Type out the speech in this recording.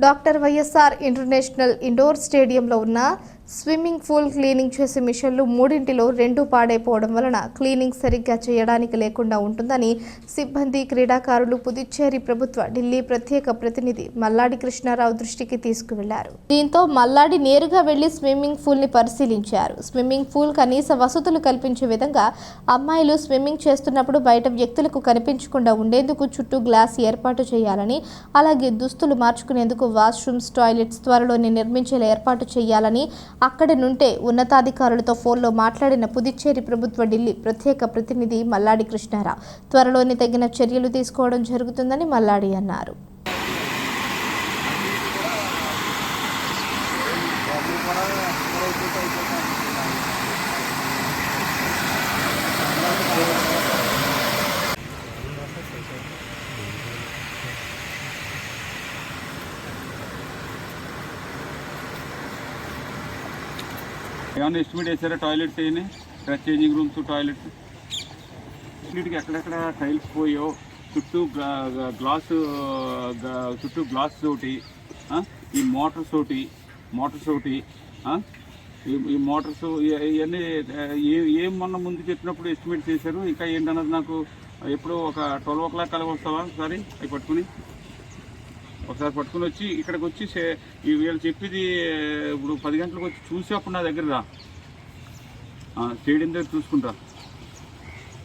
Doctor YSR international indoor స్టేడియంలో ఉన్న swimming pool cleaning చేసే మిషన్లు మూడింటిలో రెండు పాడైపోవడం వలన క్లీనింగ్ సరిగ్గా చేయడానికి లేకుండా ఉంటుందని సిబ్బంది క్రీడాకారులు పుదుచ్చేరి ప్రభుత్వ ఢిల్లీ ప్రత్యేక ప్రతినిధి మల్లాడి కృష్ణారావు దృష్టికి తీసుకువెళ్ళారు. దీంతో మల్లాడి నేరుగా వెళ్ళి స్విమ్మింగ్ పూల్ని పరిశీలించారు. స్విమ్మింగ్ పూల్ కనీస వసతులు కల్పించే విధంగా అమ్మాయిలు స్విమ్మింగ్ చేస్తున్నప్పుడు బయట వ్యక్తులకు కనిపించకుండా ఉండేందుకు చుట్టూ గ్లాస్ ఏర్పాటు చేయాలని అలాగే దుస్తులు మార్చుకునేందుకు వాష్రూమ్స్ టాయిలెట్స్ త్వరలోనే నిర్మించేలా ఏర్పాటు చేయాలని అక్కడి నుంటే ఉన్నతాధికారులతో ఫోన్లో మాట్లాడిన పుదుచ్చేరి ప్రభుత్వ ఢిల్లీ ప్రత్యేక ప్రతినిధి మల్లాడి కృష్ణారావు. త్వరలోనే తగిన చర్యలు తీసుకోవడం జరుగుతుందని మల్లాడి అన్నారు. ఏమన్నా ఎస్టిమేట్ వేసారా టాయిలెట్స్ అయినాయి డ్రెస్ చేంజింగ్ రూమ్స్ టాయిలెట్స్ వీటికి ఎక్కడెక్కడ టైల్స్ పోయో? చుట్టూ గ్లాస్ చుట్టూ గ్లాస్ ఒకటి ఈ మోటార్స్ ఒకటి మోటార్స్ ఒకటి ఈ- మోటార్స్ ఇవన్నీ ఏ ఏం మొన్న ముందు చెప్పినప్పుడు ఎస్టిమేట్ చేశారు? ఇంకా ఏంటన్నది నాకు ఎప్పుడు ఒక ట్వెల్వ్ ఓ క్లాక్ కలగ వస్తావా? ఒకసారి అవి పట్టుకుని. ఒకసారి పట్టుకుని వచ్చి ఇక్కడికి వచ్చి వీళ్ళు చెప్పింది ఇప్పుడు పది గంటలకు వచ్చి చూసి అప్పుడు నా దగ్గర రా. స్టేడియం దగ్గర చూసుకుంటా.